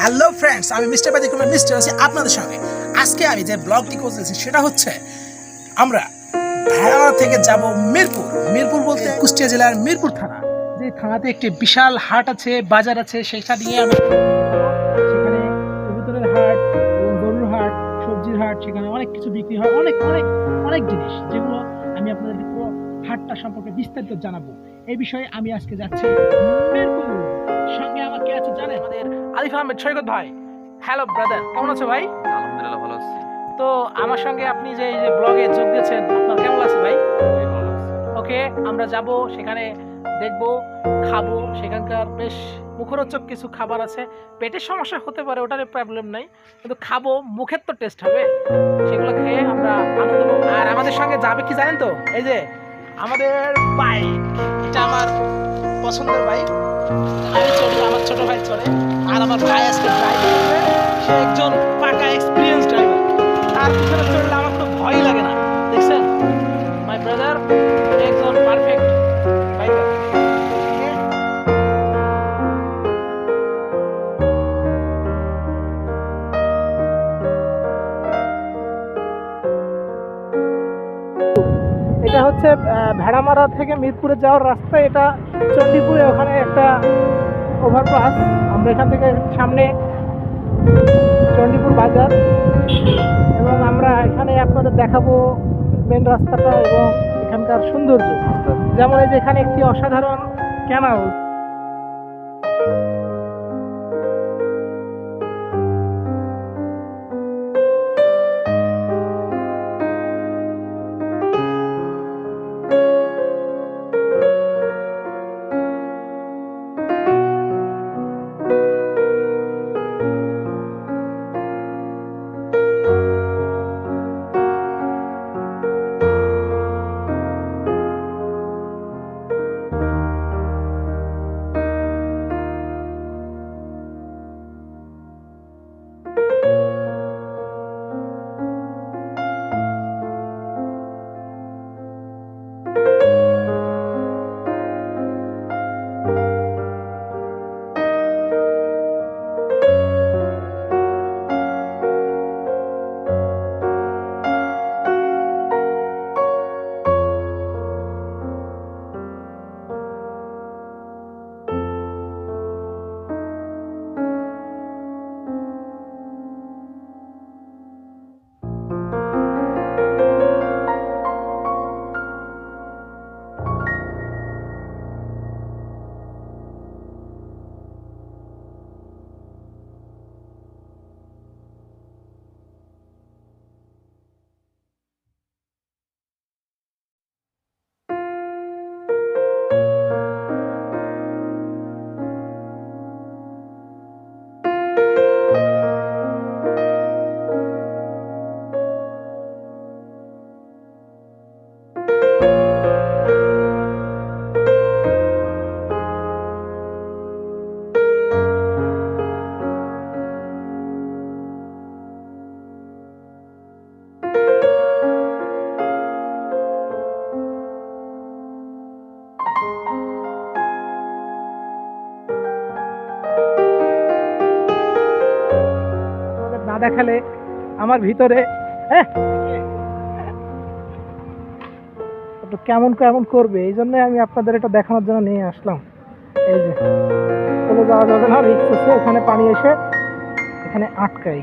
Hello friends আমি mister বাদি Kumar mister আছি আপনাদের সঙ্গে। আজকে আমি যে ব্লগটি করতেছি, সেটা হচ্ছে আমরা ভেড়া থেকে যাব মিরপুর। মিরপুর বলতে কুষ্টিয়া জেলার মিরপুর থানা। যে থানাতে একটি বিশাল হাট আছে, বাজার আছে, সেটা নিয়ে আমি সেখানে হাট, গরুর হাট, সবজির হাট, সেখানে অনেক কিছু বিক্রি হয়, অনেক অনেক অনেক জিনিস। হাটটা সম্পর্কে বিস্তারিত জানাব। এই বিষয়ে আমি আজকে যাচ্ছি সঙ্গে আমার কে আছে জানেন আমাদের আলিফ আহমেদ সৈকত ভাই। হ্যালো ব্রাদার কেমন আছো ভাই? আলহামদুলিল্লাহ ভালো আছি। তো আমার সঙ্গে আপনি যে এই যে ব্লগে যোগ দিয়েছেন আপনার কেমন লাগছে ভাই? ওকে আমরা যাব সেখানে দেখব খাব। সেখানকার বেশ মুখরোচক কিছু খাবার আছে। পেটের সমস্যা হতে পারে ওটার প্রবলেম নাই। কিন্তু খাব মুখের তো টেস্ট হবে। সেগুলো খেয়ে আমরা আনন্দ আর আমাদের সঙ্গে যাবে কি জানেন তো? এই যে আমাদের বাইক এটা আমার পছন্দের বাইক আমি চলি আমার ছোট ভাই চলে। আর আমার ভাই আজকে সে একজন পাকা এক্সপিরিয়েন্স ড্রাইভার তার পিছনে আহ, থেকে মিরপুরে যাওয়ার রাস্তা এটা চণ্ডীপুরে ওখানে একটা ওভারপাস আমরা এখান থেকে সামনে চণ্ডীপুর বাজার। এবং আমরা এখানে আপনাদের দেখাবো মেন রাস্তাটা এবং এখানকার সৌন্দর্য। যেমন এই যে এখানে একটি অসাধারণ ক্যানাল আমার ভিতরে কেমন কেমন করবে? এই জন্য আমি আপনাদের এটা দেখানোর জন্য নিয়ে আসলাম। এই যে, চলে যাওয়া যাবে না রিক্স আছে। এখানে পানি এসে এখানে আটকাই।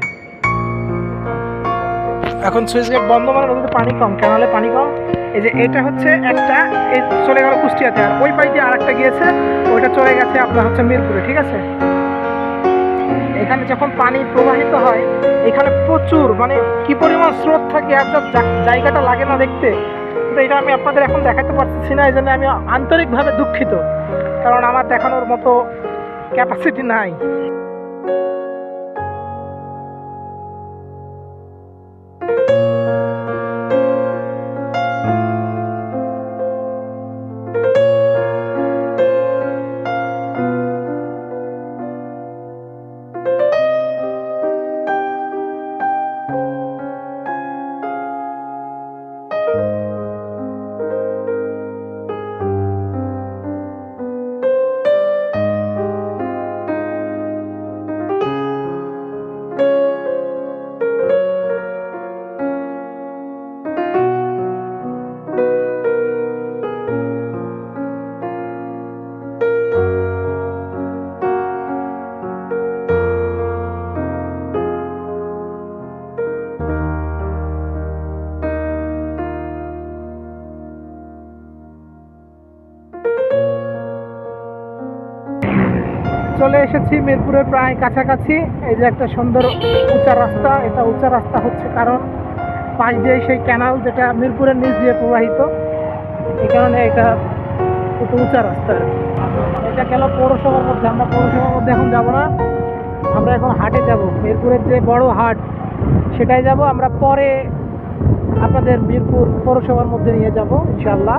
এখন সুইচ গেট বন্ধ মানে নদীতে পানি কম। ক্যানালে পানি কম? এই যে, এটা হচ্ছে একটা, এই চলে গেল কুষ্টিয়াতে। আর ওই দিয়ে আর একটা গিয়েছে, ওইটা চলে গেছে আপনার হচ্ছে মিরপুরে, ঠিক আছে? এখানে যখন পানি প্রবাহিত হয়, এখানে প্রচুর মানে কি পরিমাণ স্রোত থাকে, আর জায়গাটা লাগে না দেখতে, কিন্তু এটা আমি আপনাদের এখন দেখাতে পারতেছি না এই জন্য আমি আন্তরিকভাবে দুঃখিত। কারণ আমার দেখানোর মতো ক্যাপাসিটি নাই। চলে এসেছি মিরপুরের প্রায় কাছাকাছি। এই যে একটা সুন্দর উঁচা রাস্তা, এটা উঁচা রাস্তা হচ্ছে কারণ পাশ দিয়ে সেই ক্যানাল যেটা মিরপুরের নিচ দিয়ে প্রবাহিত। এই কারণে এটা একটু উঁচা রাস্তা। এটা গেল পৌরসভার মধ্যে, আমরা পৌরসভার মধ্যে এখন যাব না। আমরা এখন হাটে যাব, মিরপুরের যে বড় হাট, সেটাই যাব। আমরা পরে আপনাদের মিরপুর পৌরসভার মধ্যে নিয়ে যাব ইনশাল্লাহ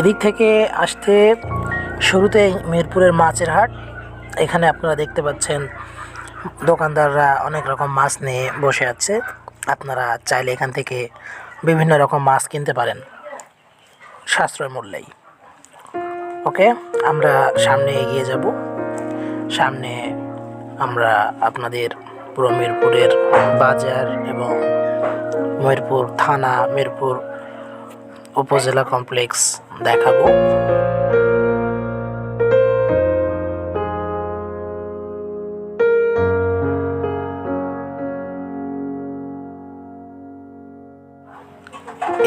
এদিক থেকে আসতে শুরুতে মিরপুরের মাছের হাট। এখানে আপনারা দেখতে পাচ্ছেন দোকানদাররা অনেক রকম মাছ নিয়ে বসে আছে। আপনারা চাইলে এখান থেকে বিভিন্ন রকম মাছ কিনতে পারেন। সাশ্রয় মূল্যেই। ওকে, আমরা সামনে এগিয়ে যাব। সামনে আমরা আপনাদের পুরো মিরপুরের বাজার এবং মিরপুর থানা, মিরপুর উপজেলা কমপ্লেক্স দেখাবো।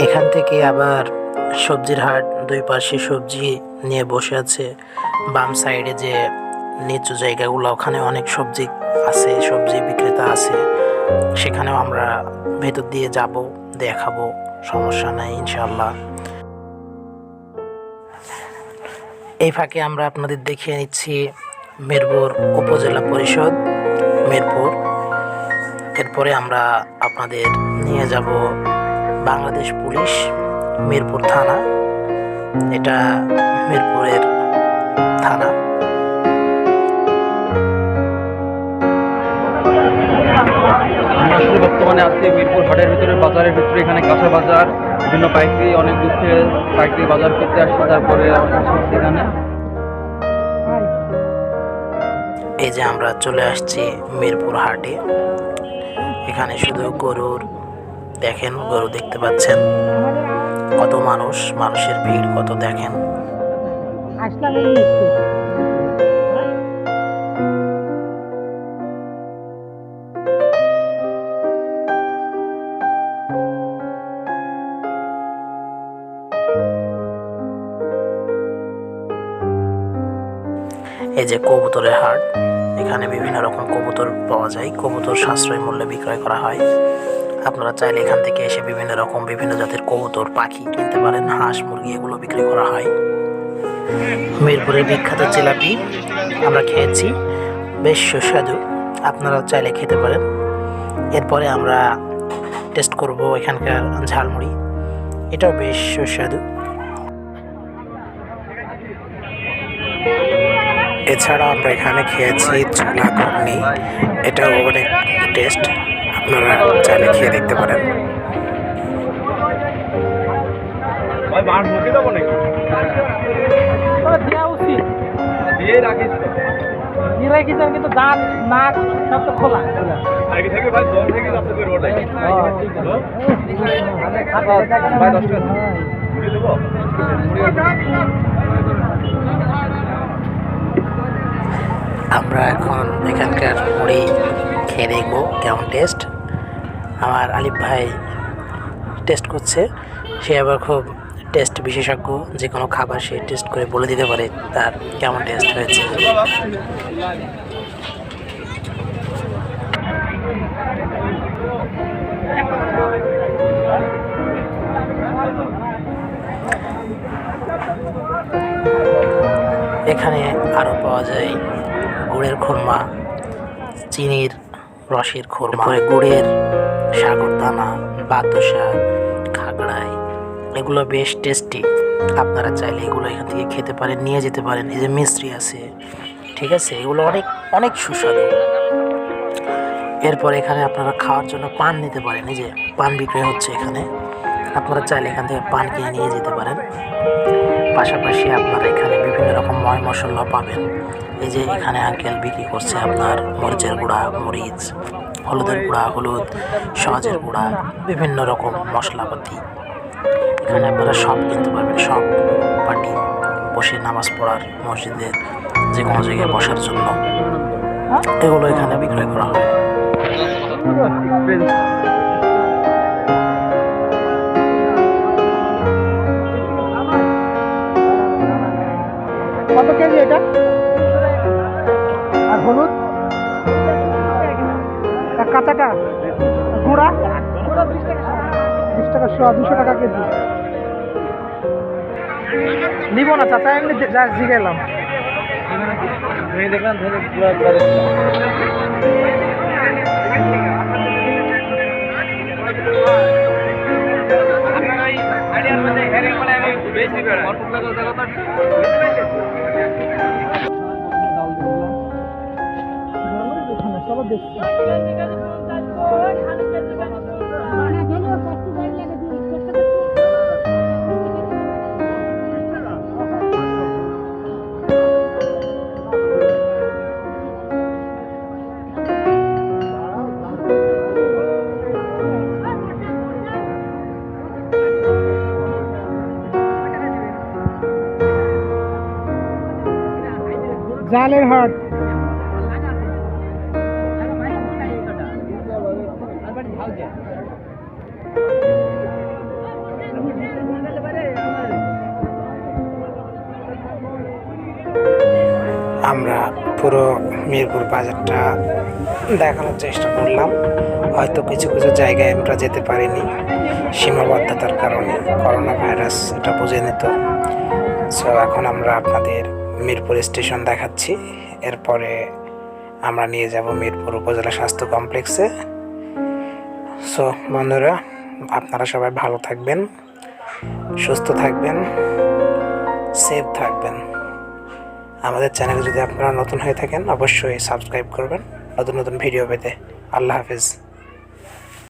এখান থেকে আবার সবজির হাট, দুই পাশে সবজি নিয়ে বসে আছে। বাম সাইডে যে নিচু জায়গাগুলো, ওখানে অনেক সবজি আছে, সবজি বিক্রেতা আছে। সেখানেও আমরা ভেতর দিয়ে যাব, দেখাবো, সমস্যা নাই ইনশাল্লাহ এই ফাঁকে আমরা আপনাদের দেখিয়ে নিচ্ছি মিরপুর উপজেলা পরিষদ, মিরপুর। এরপরে আমরা আপনাদের নিয়ে যাব বাংলাদেশ পুলিশ, মিরপুর থানা। এটা মিরপুরের থানা। বর্তমানে আছি মিরপুর হাটের ভিতরে বাজারের ভিতরে এখানে কাঁচা বাজার বিভিন্ন পাইকারি অনেক দূর থেকে পাইকারি বাজার করতে আসছে তারপরে আমরা এখানে এই যে আমরা চলে আসছি মিরপুর হাটে। এখানে শুধু গরুর দেখেন গরু দেখতে পাচ্ছেন। কত মানুষ মানুষের ভিড় কত দেখেন। আসলাম এই যে কবুতরের হাট এখানে বিভিন্ন রকম কবুতর পাওয়া যায়। কবুতর সাশ্রয় মূল্যে বিক্রয় করা হয়। আপনারা চাইলে এখান থেকে এসে বিভিন্ন রকম, বিভিন্ন জাতের কবুতর, পাখি কিনতে পারেন, হাঁস, মুরগি, এগুলো বিক্রি করা হয়। মিরপুরের বিখ্যাত জিলাপি আমরা খেয়েছি। বেশ সুস্বাদু। আপনারা চাইলে খেতে পারেন। এরপরে আমরা টেস্ট করব এখানকার ঝালমুড়ি। এটাও বেশ সুস্বাদু। এছাড়া আমরা এখানে খেয়েছি ছোলা ঘুগনি। এটাও অনেক টেস্ট আপনারা চাইলে খেয়ে দেখতে পারেন। কিন্তু খোলা আমরা এখন এখানকার মুড়ি খেয়ে দেখব, কেমন টেস্ট আমার আলিফ ভাই টেস্ট করছে, সে আবার খুব টেস্ট বিশেষজ্ঞ, যে কোনো খাবার সে টেস্ট করে বলে দিতে পারে তার কেমন টেস্ট হয়েছে। এখানে আরও পাওয়া যায় গুড়ের খুরমা চিনির রসের খুরমা গুড়ের সাগরদানা বাতাসা খাগড়াই এগুলো বেশ টেস্টি আপনারা চাইলে এগুলো এখান থেকে খেতে পারেন নিয়ে যেতে পারেন। এই যে মিস্ত্রি আছে ঠিক আছে? এগুলো অনেক অনেক সুস্বাদু। এরপর এখানে আপনারা খাওয়ার জন্য পান নিতে পারেন। এই যে পান বিক্রয় হচ্ছে এখানে। আপনারা চাইলে এখান থেকে পান কিনে নিয়ে যেতে পারেন। পাশাপাশি আপনারা এখানে বিভিন্ন রকম ময় মশলা পাবেন। এই যে এখানে আঙ্কেল বিক্রি করছে আপনার মরিচের গুঁড়া, মরিচ, হলুদের গুঁড়া, হলুদ সহজের গুঁড়া, বিভিন্ন রকম মশলাপাতি। এখানে আপনারা সব কিনতে পারবেন, সব পাটি বসে নামাজ পড়ার মসজিদের যে কোনো জায়গায় বসার জন্য। এগুলো এখানে বিক্রয় করা হয়। কত কেজি এটা? শোয়া দুশো টাকা কেজি। নিব না চাচা এমনি যা জিগাইলাম। ধরে দেখলাম। জালের হাট আমরা পুরো মিরপুর বাজারটা দেখানোর চেষ্টা করলাম। হয়তো কিছু কিছু জায়গায় আমরা যেতে পারিনি। সীমাবদ্ধতার কারণে করোনা ভাইরাস এটা বুঝে নিত। সো এখন আমরা আপনাদের মিরপুর স্টেশন দেখাচ্ছি। এরপরে আমরা নিয়ে যাব মিরপুর উপজেলা স্বাস্থ্য কমপ্লেক্সে। সো, বন্ধুরা, আপনারা সবাই ভালো থাকবেন, সুস্থ থাকবেন সেফ থাকবেন। আমাদের চ্যানেলে যদি আপনারা নতুন হয়ে থাকেন, অবশ্যই সাবস্ক্রাইব করবেন। নতুন নতুন ভিডিও পেতে। আল্লাহ হাফিজ।